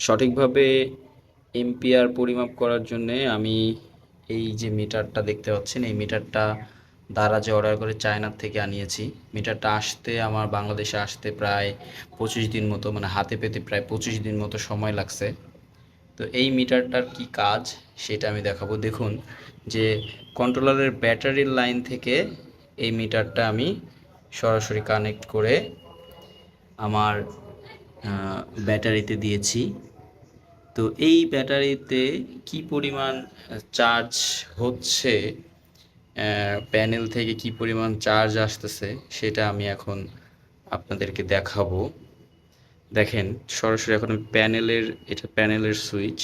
সঠিকভাবে এম্পিয়ার পরিমাপ করার জন্যে আমি এই যে মিটারটা দেখতে পাচ্ছেন, এই মিটারটা দ্বারা যে অর্ডার করে চায়নার থেকে আনিয়েছি। মিটারটা আসতে আমার বাংলাদেশে আসতে প্রায় পঁচিশ দিন মতো মানে হাতে পেতে প্রায় পঁচিশ দিন মতো সময় লাগছে। তো এই মিটারটার কি কাজ সেটা আমি দেখাবো। দেখুন যে কন্ট্রোলারের ব্যাটারির লাইন থেকে এই মিটারটা আমি সরাসরি কানেক্ট করে আমার ব্যাটারিতে দিয়েছি। তো এই ব্যাটারিতে কি পরিমাণ চার্জ হচ্ছে প্যানেল থেকে কি পরিমাণ চার্জ আসতেছে সেটা আমি এখন আপনাদেরকে দেখাবো। দেখেন, সরাসরি এখন প্যানেলের, এটা প্যানেলের সুইচ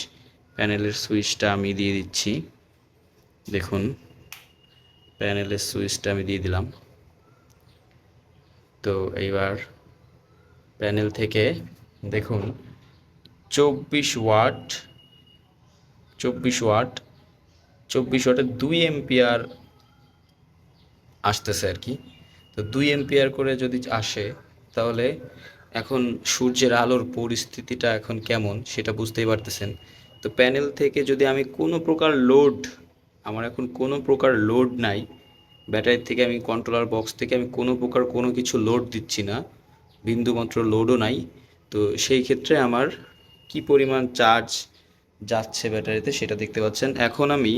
প্যানেলের সুইচটা আমি দিয়ে দিচ্ছি। দেখুন, প্যানেলের সুইচটা আমি দিয়ে দিলাম। তো এইবার প্যানেল থেকে, দেখুন, চব্বিশ ওয়াট চব্বিশ ওয়াট, চব্বিশ ওয়াটে দুই এম্পিয়ার আসতেছে আর কি। তো দুই এম্পিয়ার করে যদি আসে, তাহলে এখন সূর্যের আলোর পরিস্থিতিটা এখন কেমন সেটা বুঝতেই পারতেছেন। তো প্যানেল থেকে যদি আমি কোনো প্রকার লোড, আমার এখন কোনো প্রকার লোড নাই, ব্যাটারি থেকে আমি কন্ট্রোলার বক্স থেকে আমি কোনো প্রকার কোনো কিছু লোড দিচ্ছি না বিন্দুমাত্র লোডও নাই। তো সেই ক্ষেত্রে আমার কি পরিমাণ চার্জ যাচ্ছে ব্যাটারিতে সেটা দেখতে পাচ্ছেন। এখন আমি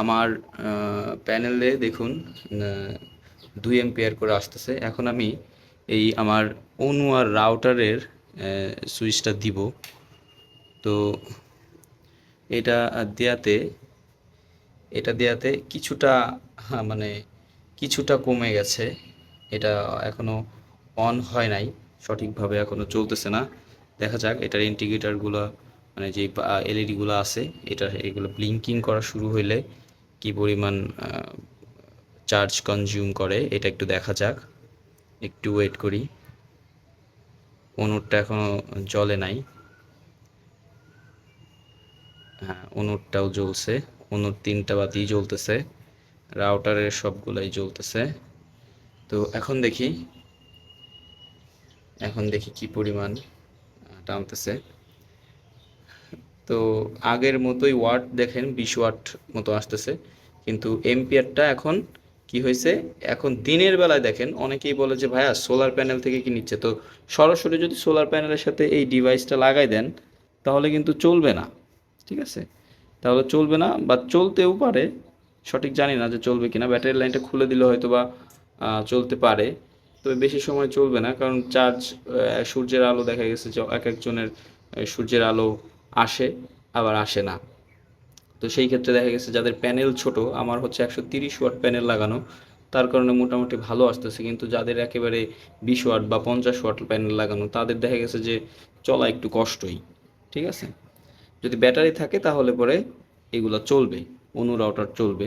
আমার প্যানেলে দেখুন দুই এম্পিয়ার করে আসতেছে। এখন আমি এই আমার অনুয়ার রাউটারের সুইচটা দিব। তো এটা দেয়াতে এটা দেয়াতে কিছুটা হ্যাঁ, মানে কিছুটা কমে গেছে। এটা এখনও অন হয় নাই, সঠিকভাবে এখনও চলতেছে না। দেখা যাক, এটার ইন্ডিকেটারগুলো মানে যে এলইডিগুলো আছে এটা এগুলো ব্লিঙ্কিং করা শুরু হইলে কি পরিমাণ চার্জ কনজিউম করে, এটা একটু দেখা যাক। একটু ওয়েট করি। অনুরটা এখনও জ্বলে নাই। হ্যাঁ অনুরটাও জ্বলছে। অনুর তিনটা বাতি জ্বলতেছে। রাউটারের সবগুলাই জ্বলতেছে। তো এখন দেখি এখন দেখি কি পরিমাণ টানতেছে। তো আগের মতোই ওয়াট দেখেন, বিশ ওয়াট মতো আসতেছে। কিন্তু এম্পিয়ারটা এখন কি হয়েছে? এখন দিনের বেলায় দেখেন, অনেকেই বলে যে, ভাইয়া সোলার প্যানেল থেকে কি নিচ্ছে? তো সরাসরি যদি সোলার প্যানেলের সাথে এই ডিভাইসটা লাগাই দেন, তাহলে কিন্তু চলবে না। ঠিক আছে? তাহলে চলবে না, বা চলতেও পারে। সঠিক জানি না যে চলবে কিনা। ব্যাটারি লাইনটা খুলে দিলে হয়তো বা চলতে পারে। তবে বেশি সময় চলবে না, কারণ চার্জ সূর্যের আলো দেখা গেছে যে এক একজনের সূর্যের আলো আসে, আবার আসে না। তো সেই ক্ষেত্রে দেখা গেছে যাদের প্যানেল ছোট, আমার হচ্ছে একশো তিরিশ ওয়াট প্যানেল লাগানো, তার কারণে মোটামুটি ভালো আসতেছে, কিন্তু যাদের একেবারে বিশ ওয়াট বা পঞ্চাশ ওয়াট প্যানেল লাগানো, তাদের দেখা গেছে যে চলা একটু কষ্টই, ঠিক আছে? যদি ব্যাটারি থাকে তাহলে পরে এগুলো চলবে, অনু রাউটার চলবে,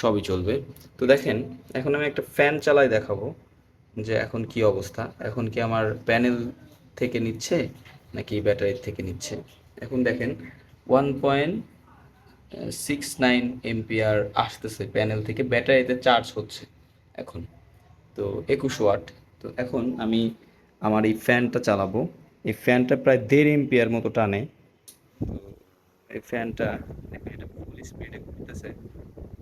সবই চলবে। তো দেখেন, এখন আমি একটা ফ্যান চালাই দেখাবো। যে এখন কি অবস্থা? এখন কি আমার প্যানেল থেকে নিচ্ছে নাকি ব্যাটারি থেকে নিচ্ছে? এখন দেখেন one point six nine MPR আসতেছে প্যানেল থেকে ব্যাটারিতে চার্জ হচ্ছে এখন। তো একুশ ওয়াট তো এখন আমি আমার এই ফ্যানটা চালাবো। এই ফ্যানটা প্রায় দেড় এমপিআর মতো টানে। এই ফ্যানটা দেখেন এটা ফুল স্পিডে ঘুরতেছে।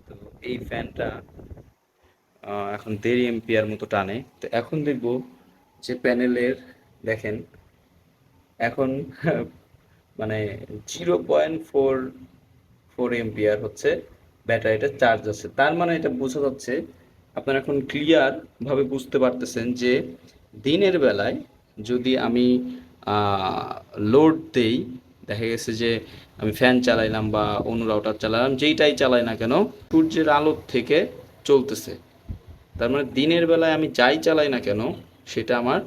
তো এই ফ্যানটা এখন দেড় এমপিআর মতো টানে। তো এখন দেখব যে প্যানেলের, দেখেন, এখন মানে zero point four four MPR হচ্ছে ব্যাটারিটা চার্জ আছে। তার মানে এটা বোঝা যাচ্ছে, আপনারা এখন ক্লিয়ারভাবে বুঝতে পারতেছেন যে দিনের বেলায় যদি আমি লোড দেই, দেখা গেছে যে আমি ফ্যান চালাইলাম বা অন্য রাউটার চালালাম, যেইটাই চালাই না কেন, সূর্যের আলোর থেকে চলতেছে। তার মানে দিনের বেলায় আমি যাই চালাই না কেন, সেটা আমার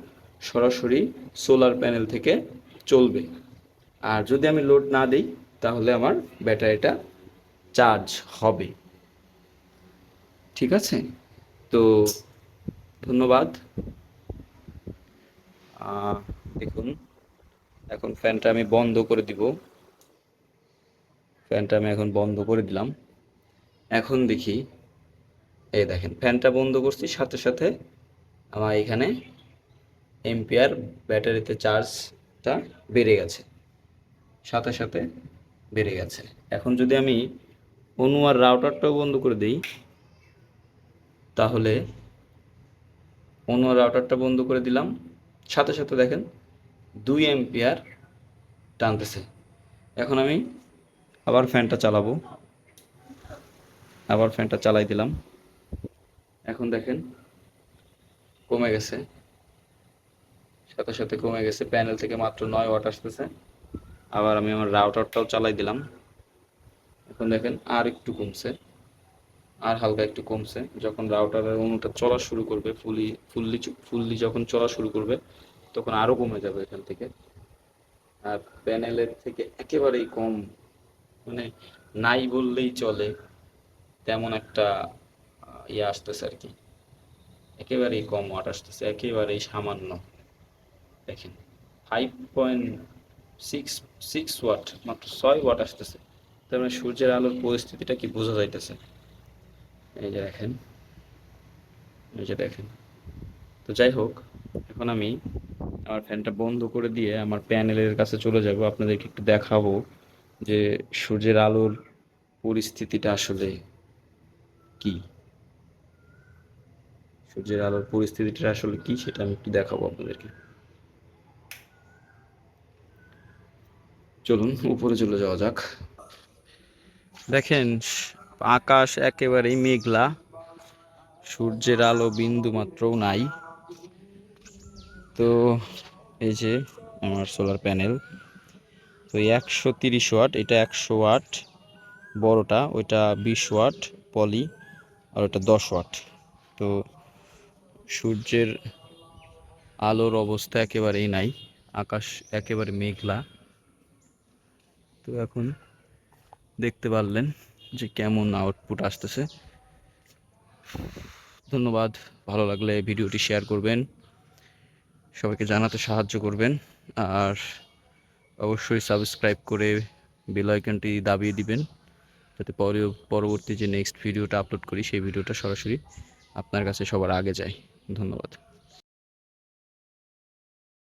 সরাসরি সোলার প্যানেল থেকে চলবে। আর যদি আমি লোড না দিই, তাহলে আমার ব্যাটারিটা চার্জ হবে। ঠিক আছে? তো ধন্যবাদ। দেখুন, এখন ফ্যানটা আমি বন্ধ করে দিব। ফ্যানটা আমি এখন বন্ধ করে দিলাম। এখন দেখি এই দেখেন, ফ্যানটা বন্ধ করছি, সাথে সাথে আমার এখানে এম্পিয়ার ব্যাটারিতে চার্জটা বেড়ে গেছে, সাথে সাথে বেড়ে গেছে। এখন যদি আমি অনু আর রাউটারটাও বন্ধ করে দিই, তাহলে অনু আর রাউটারটা বন্ধ করে দিলাম, সাথে সাথে দেখেন দুই এম্পিয়ার টানতেছে। এখন আমি আবার ফ্যানটা চালাবো, আবার ফ্যানটা চালাই দিলাম। এখন দেখেন, কমে গেছে। সাথে সাথে কমে গেছে। প্যানেল থেকে মাত্র নয় ওয়াট আসতেছে। আবার আমি আমার রাউটারটাও চালাই দিলাম। এখন দেখেন আর একটু কমছে, আর হালকা একটু কমছে। যখন রাউটারের অনুটা চলা শুরু করবে, ফুলি, ফুললি ফুললি যখন চলা শুরু করবে, তখন আরও কমে যাবে এখান থেকে। আর প্যানেলের থেকে একেবারেই কম মানে নাই বললেই চলে, তেমন একটা ইয়ে আসতেছে আর কি। একেবারেই কম ওয়াট আসতেছে, একেবারেই সামান্য। দেখেন five point six six watt মাত্র ছয় ওয়াট আসতেছে। তার মানে সূর্যের আলোর পরিস্থিতিটা কি বোঝা যাইতেছে? এই যে দেখেন, এই যে দেখেন। তো যাই হোক, এখন আমি আমার ফ্যানটা বন্ধ করে দিয়ে আমার প্যানেলের কাছে চলে যাব। আপনাদেরকে একটু দেখাবো যে সূর্যের আলোর পরিস্থিতিটা আসলে কি। সূর্যের আলোর পরিস্থিতিটা আসলে কি সেটা আমি একটু দেখাবো আপনাদেরকে। চলুন, উপরে চলে যাওয়া যাক। দেখেন, আকাশ একেবারেই মেঘলা। সূর্যের আলো বিন্দু মাত্রও নাই। তো এই যে আমার সোলার প্যানেল তো একশো তিরিশ ওয়াট, এটা একশো ওয়াট। বড়টা, ওইটা বিশ ওয়াট, পলি, আর ওটা দশ ওয়াট। তো সূর্যের আলোর অবস্থা একেবারেই নাই, আকাশ একেবারে মেঘলা। তো এখন দেখতে পারলেন যে কেমন আউটপুট আসতেছে। ধন্যবাদ, ভালো লাগলে ভিডিওটি শেয়ার করবেন, সবাইকে জানাতে সাহায্য করবেন, আর অবশ্যই সাবস্ক্রাইব করে বেল আইকনটি দাবিয়ে দিবেন, যাতে পরে পরবর্তী যে নেক্সট ভিডিওটা আপলোড করি, সেই ভিডিওটা সরাসরি আপনার কাছে সবার আগে যায়। ধন্যবাদ।